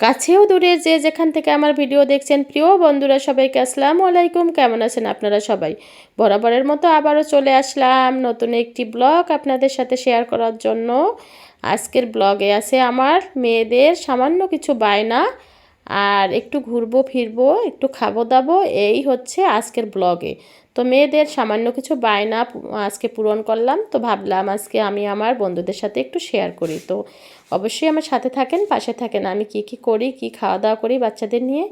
কাছেও দূরে যে যেখান থেকে আমার ভিডিও দেখছেন, প্রিয় বন্ধুরা সবাইকে আসসালামু আলাইকুম। কেমন আছেন আপনারা সবাই? বরাবরের মতো আবারও চলে আসলাম নতুন একটি ব্লগ আপনাদের সাথে শেয়ার করার জন্য। আজকের ব্লগে আছে আমার মেয়েদের সামান্য কিছু বায়না। আর একটু ঘুরবো, ফিরবো, একটু খাব দাবো, এই হচ্ছে আজকের ব্লগে তো মেয়েদের সামান্য কিছু বায়না আজকে পূরণ করলাম, তো ভাবলাম আজকে আমি আমার বন্ধুদের সাথে একটু শেয়ার করি। তো অবশ্যই আমার সাথে থাকেন, পাশে থাকেন, আমি কি কি করি, কি খাওয়া দাওয়া করি বাচ্চাদের নিয়ে।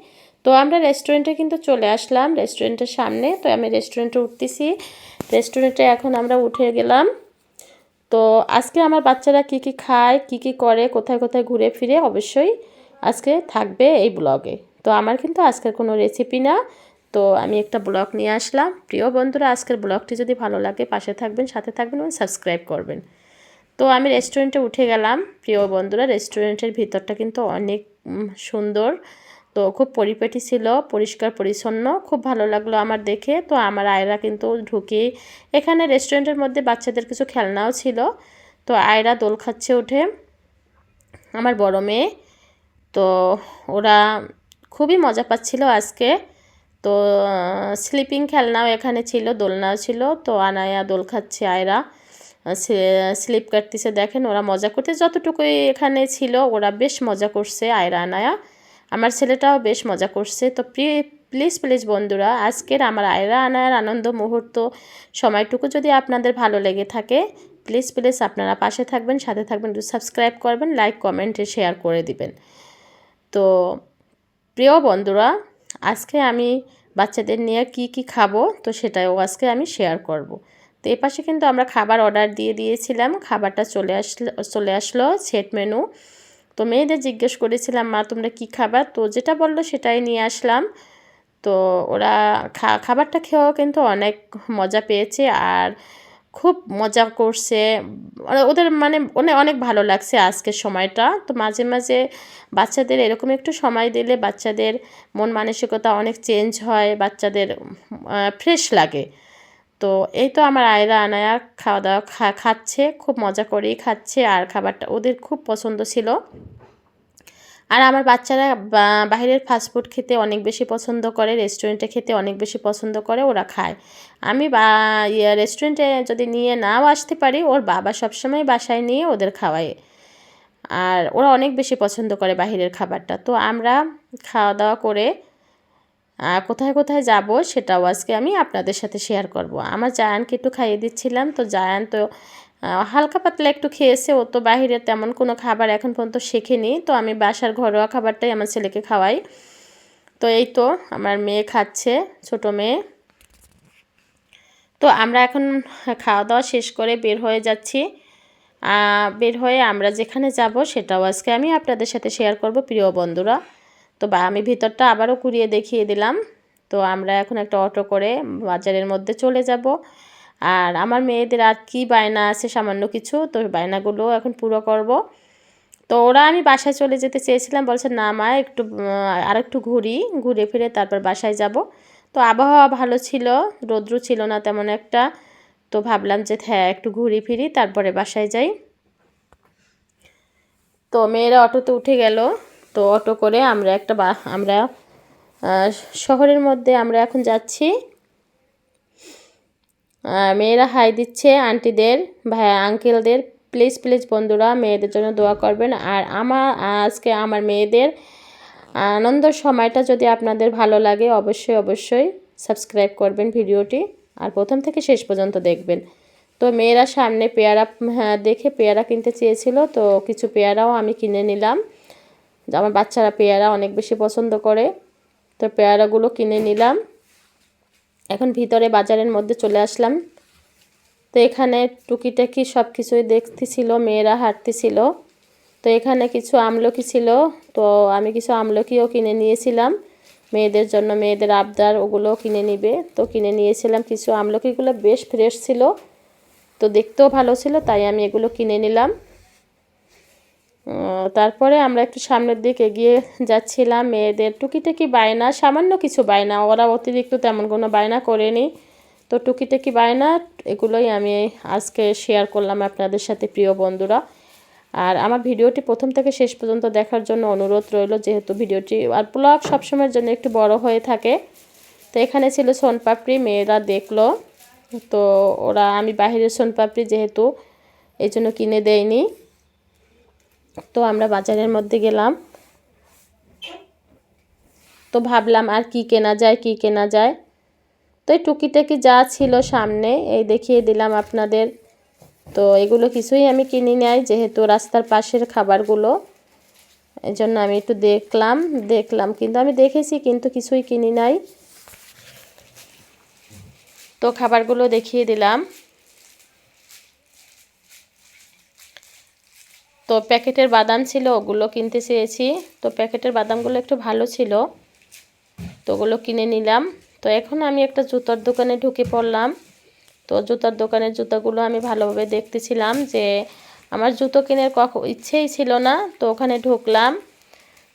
তো আমরা রেস্টুরেন্টে কিন্তু চলে আসলাম রেস্টুরেন্টের সামনে, তো আমি রেস্টুরেন্টে উঠতেছি। রেস্টুরেন্টে এখন আমরা উঠে গেলাম। তো আজকে আমার বাচ্চারা কি কি খায়, কি কি করে, কোথায় কোথায় ঘুরে ফিরে, অবশ্যই আজকে থাকবে এই ব্লগে। তো আমার কিন্তু আজকের কোনো রেসিপি না। তো আমি একটা ব্লগ নিয়ে আসলাম। প্রিয় বন্ধুরা, আজকের ব্লগটি যদি ভালো লাগে, পাশে থাকবেন, সাথে থাকবেন এবং সাবস্ক্রাইব করবেন। তো আমি রেস্টুরেন্টে উঠে গেলাম। প্রিয় বন্ধুরা রেস্টুরেন্টের ভিতরটা কিন্তু অনেক সুন্দর। তো খুব পরিপাটি ছিল, পরিষ্কার, পরিচ্ছন্ন, খুব ভালো লাগল আমার দেখে। তো আমার আয়রা কিন্তু ঢুকে, এখানে রেস্টুরেন্টের মধ্যে বাচ্চাদের কিছু খেলনাও ছিল। তো আয়রা দোল খাচ্ছে উঠে। আমার বড় মেয়ে। তো ওরা খুবই মজা পাচ্ছিল আজকে। তো স্লিপিং খেলনাও এখানে ছিল, দোলনাও ছিল। তো আনায়া দোল খাচ্ছে আয়রা। স্লিপ কাটতেছে, দেখেন ওরা মজা করতে যতটুকুই এখানে ছিল, ওরা বেশ মজা করছে আয়রা আনায়া। আমার ছেলেটাও বেশ মজা করছে। তো প্লিজ প্লিজ বন্ধুরা, আজকের আমার আয়রা আনায়ার আনন্দ মুহূর্ত সময়টুকু যদি আপনাদের ভালো লেগে থাকে প্লিজ প্লিজ আপনারা পাশে থাকবেন, সাথে থাকবেন সাবস্ক্রাইব করবেন লাইক কমেন্টে শেয়ার করে দিবেন। তো প্রিয় বন্ধুরা, আজকে আমি বাচ্চাদের নিয়ে কি কি খাব তো সেটাও আজকে আমি শেয়ার করব। তো এ পাশে কিন্তু আমরা খাবার অর্ডার দিয়ে দিয়েছিলাম, খাবারটা চলে আসলো চলে আসলো সেট মেনু তো মেয়েদের জিজ্ঞেস করেছিলাম, মা, তোমরা কি খাবার তো যেটা বলল সেটাই নিয়ে আসলাম। তো ওরা খাবারটা খেয়েও কিন্তু অনেক মজা পেয়েছে। আর খুব মজা করছে। ওদের মানে অনেক অনেক ভালো লাগছে আজকের সময়টা। তো মাঝে মাঝে বাচ্চাদের এরকম একটু সময় দিলে বাচ্চাদের মন মানসিকতা অনেক চেঞ্জ হয়, বাচ্চাদের ফ্রেশ লাগে। তো এই তো আমার আয়রা, আনায়া খাওয়া দাওয়া খাচ্ছে, খুব মজা করেই খাচ্ছে। আর খাবারটা ওদের খুব পছন্দ ছিল। আর আমার বাচ্চারা বাইরের ফাস্টফুড খেতে অনেক বেশি পছন্দ করে রেস্টুরেন্টে খেতে অনেক বেশি পছন্দ করে, ওরা খায়। আমি বা ইয়ে রেস্টুরেন্টে যদি নিয়ে নাও আসতে পারি, ওর বাবা সবসময় বাসায় নিয়ে ওদের খাওয়ায়। আর ওরা অনেক বেশি পছন্দ করে বাহিরের খাবারটা। তো আমরা খাওয়া দাওয়া করে কোথায় কোথায় যাব সেটাও আজকে আমি আপনাদের সাথে শেয়ার করব। আমার জায়ানকে একটু খাইয়ে দিচ্ছিলাম, তো জায়ান তো হালকা পাতলা একটু খেয়েছে, ও তো বাহিরে তেমন কোনো খাবার এখন পর্যন্ত শেখেনি। তো আমি বাসার ঘরোয়া খাবারটাই আমার ছেলেকে খাওয়াই। তো এই তো আমার মেয়ে খাচ্ছে, ছোট মেয়ে। তো আমরা এখন খাওয়া দাওয়া শেষ করে বের হয়ে যাচ্ছি। বের হয়ে আমরা যেখানে যাব সেটাও আজকে আমি আপনাদের সাথে শেয়ার করব, প্রিয় বন্ধুরা। তো বা, আমি ভিতরটা আবারও কুড়িয়ে দেখিয়ে দিলাম। তো আমরা এখন একটা অটো করে বাজারের মধ্যে চলে যাব। আর আমার মেয়েদের আর কি বায়না আছে সামান্য কিছু, তো বায়নাগুলো এখন পুরো করব। তো ওরা আমি বাসায় চলে যেতে চেয়েছিলাম, বলছে না মা, একটু আর একটু ঘুরি, ঘুরে ফিরে তারপর বাসায় যাব। তো আবহাওয়া ভালো ছিল, রৌদ্র ছিল না তেমন একটা, তো ভাবলাম যে হ্যাঁ একটু ঘুরি ফিরি, তারপরে বাসায় যাই। তো মেয়েরা অটোতে উঠে গেল, তো অটো করে আমরা একটা আমরা শহরের মধ্যে আমরা এখন যাচ্ছি। মেয়েরা হাই দিচ্ছে আন্টিদের ভাই আঙ্কেলদের প্লিজ প্লিজ বন্ধুরা মেয়েদের জন্য দোয়া করবেন। আর আমার আজকে আমার মেয়েদের আনন্দের সময়টা যদি আপনাদের ভালো লাগে অবশ্যই অবশ্যই সাবস্ক্রাইব করবেন ভিডিওটি। আর প্রথম থেকে শেষ পর্যন্ত দেখবেন। তো মেয়েরা সামনে পেয়ারা হ্যাঁ, দেখে পেয়ারা কিনতে চেয়েছিল তো কিছু পেয়ারাও আমি কিনে নিলাম। আমার বাচ্চারা পেয়ারা অনেক বেশি পছন্দ করে তো পেয়ারাগুলো কিনে নিলাম। এখন ভিতরে বাজারের মধ্যে চলে আসলাম। তো এখানে টুকিটাকি সব কিছুই দেখতেছিল, মেয়েরা হাঁটতেছিল। তো এখানে কিছু আমলকি ছিল, তো আমি কিছু আমলকিও কিনে নিয়েছিলাম। মেয়েদের জন্য মেয়েদের আবদার ওগুলো কিনে নিবে। তো কিনে নিয়েছিলাম কিছু আমলকিগুলো, বেশ ফ্রেশ ছিল। তো দেখতেও ভালো ছিল, তাই আমি এগুলো কিনে নিলাম। তারপরে আমরা একটু সামনের দিকে এগিয়ে যাচ্ছিলাম। মেয়েদের টুকিটাকি বায়না, সামান্য কিছু বায়না, ওরা অতিরিক্ত তেমন কোনো বায়না করেনি। তো টুকিটাকি বায়না, এগুলোই আমি আজকে শেয়ার করলাম আপনাদের সাথে, প্রিয় বন্ধুরা। আর আমার ভিডিওটি প্রথম থেকে শেষ পর্যন্ত দেখার জন্য অনুরোধ রইল, যেহেতু ভিডিওটি আর ব্লগ সবসময়ের জন্য একটু বড় হয়ে থাকে। তো এখানে ছিল সোনপাপড়ি, মেয়েরা দেখল। তো ওরা, আমি বাহিরের সোনপাপড়ি যেহেতু, এই জন্য কিনে দেয়নি। তো আমরা বাজারের মধ্যে গেলাম। তো ভাবলাম আর কি কেনা যায়, কি কেনা যায়। তো এই টুকিটাকি যা ছিল সামনে, এই দেখিয়ে দিলাম আপনাদের। তো এগুলো কিছুই আমি কিনি নাই, যেহেতু রাস্তার পাশের খাবারগুলো। এই জন্য আমি একটু দেখলাম দেখলাম। কিন্তু আমি দেখেছি, কিন্তু কিছুই কিনি নাই। তো খাবারগুলো দেখিয়ে দিলাম। তো প্যাকেটের বাদাম ছিল, ওগুলো কিনতে চেয়েছি। তো প্যাকেটের বাদামগুলো একটু ভালো ছিল, তো ওগুলো কিনে নিলাম। তো এখন আমি একটা জুতোর দোকানে ঢুকে পড়লাম। তো জুতার দোকানের জুতোগুলো আমি ভালোভাবে দেখতেছিলাম যে আমার জুতো কেনার কখ ইচ্ছেই ছিল না, তো ওখানে ঢুকলাম।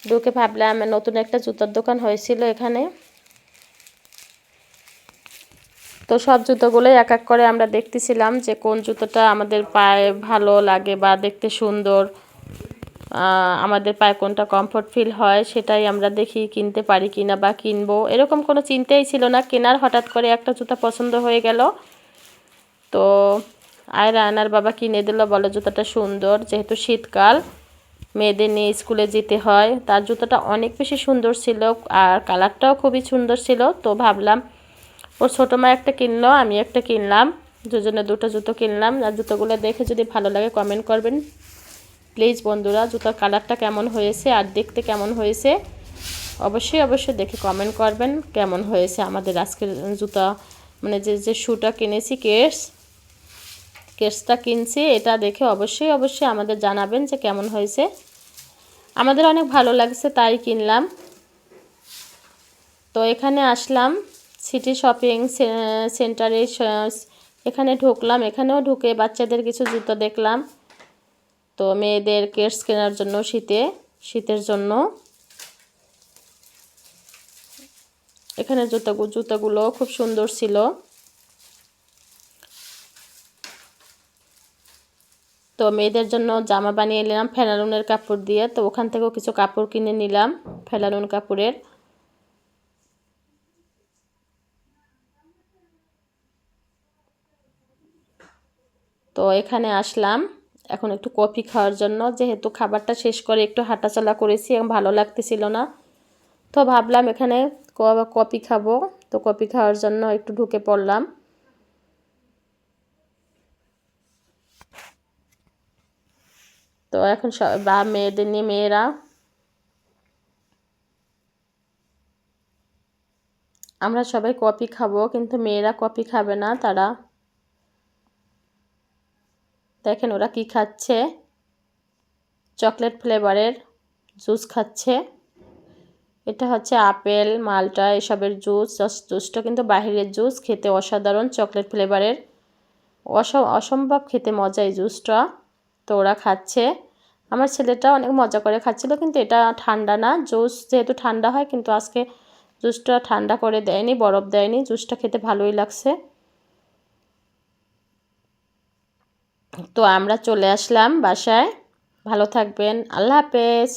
ঢুকে ভাবলাম, নতুন একটা জুতোর দোকান হয়েছিল এখানে। তো সব জুতোগুলোই এক এক করে আমরা দেখতেছিলাম যে কোন জুতোটা আমাদের পায়ে ভালো লাগে বা দেখতে সুন্দর আমাদের পায়ে কোনটা কমফোর্ট ফিল হয় সেটাই আমরা দেখি, কিনতে পারি কিনা বা কিনবো। এরকম কোনো চিন্তাই ছিল না, কেনার হঠাৎ করে একটা জুতা পছন্দ হয়ে গেল। তো আয়রা আনার বাবা কিনে দিল, বলো জুতাটা সুন্দর, যেহেতু শীতকাল, মেয়েদের নিয়ে স্কুলে যেতে হয়, তার জুতোটা অনেক বেশি সুন্দর ছিল আর কালারটাও খুবই সুন্দর ছিল। তো ভাবলাম ওর ছোটো মা একটা কিনলো, আমি একটা কিনলাম। দুজনে দুটো জুতো কিনলাম। আর জুতোগুলো দেখে যদি ভালো লাগে কমেন্ট করবেন। প্লিজ বন্ধুরা, জুতোর কালারটা কেমন হয়েছে আর দেখতে কেমন হয়েছে? অবশ্যই অবশ্যই দেখে কমেন্ট করবেন, কেমন হয়েছে আমাদের আজকের জুতা। মানে যে যে শ্যুটা কিনেছি, কেস, কেসটা কিনছি, এটা দেখে অবশ্যই অবশ্যই আমাদের জানাবেন যে কেমন হয়েছে। আমাদের অনেক ভালো লাগছে, তাই কিনলাম। তো এখানে আসলাম। সিটি শপিং সেন্টারে এখানে ঢুকলাম। এখানেও ঢুকে বাচ্চাদের কিছু জুতো দেখলাম। তো মেয়েদের কেটস কেনার জন্য শীতে, শীতের জন্য। এখানে জুতো, জুতোগুলো খুব সুন্দর ছিল। তো মেয়েদের জন্য জামা বানিয়ে নিলাম ফেলালুনের কাপড় দিয়ে। তো ওখান থেকেও কিছু কাপড় কিনে নিলাম ফেলালুন কাপড়ের। তো এখানে আসলাম। এখন একটু কফি খাওয়ার জন্য। যেহেতু খাবারটা শেষ করে একটু হাঁটাচলা করেছি, এবং ভালো লাগতেছিল না। তো ভাবলাম এখানে কফি খাব। তো কফি খাওয়ার জন্য একটু ঢুকে পড়লাম। তো এখন বা মেয়েদের নিয়ে মেয়েরা। আমরা সবাই কফি খাব, কিন্তু মেয়েরা কফি খাবে না, তারা দেখেন ওরা কি খাচ্ছে? চকলেট ফ্লেভারের জুস খাচ্ছে। এটা হচ্ছে আপেল, মালটা, এসবের জুস, জুসটা কিন্তু বাহিরের জুস, খেতে অসাধারণ, চকলেট ফ্লেভারের। অসম্ভব খেতে মজা এই জুসটা। তো ওরা খাচ্ছে। আমার ছেলেটা অনেক মজা করে খাচ্ছিল, কিন্তু এটা ঠান্ডা না। জুস যেহেতু ঠান্ডা হয়, কিন্তু আজকে জুসটা ঠান্ডা করে দেয়নি, বরফ দেয়নি। জুসটা খেতে ভালোই লাগছে। তো আমরা চলে আসলাম বাসায়। ভালো থাকবেন। আল্লাহ হাফেজ।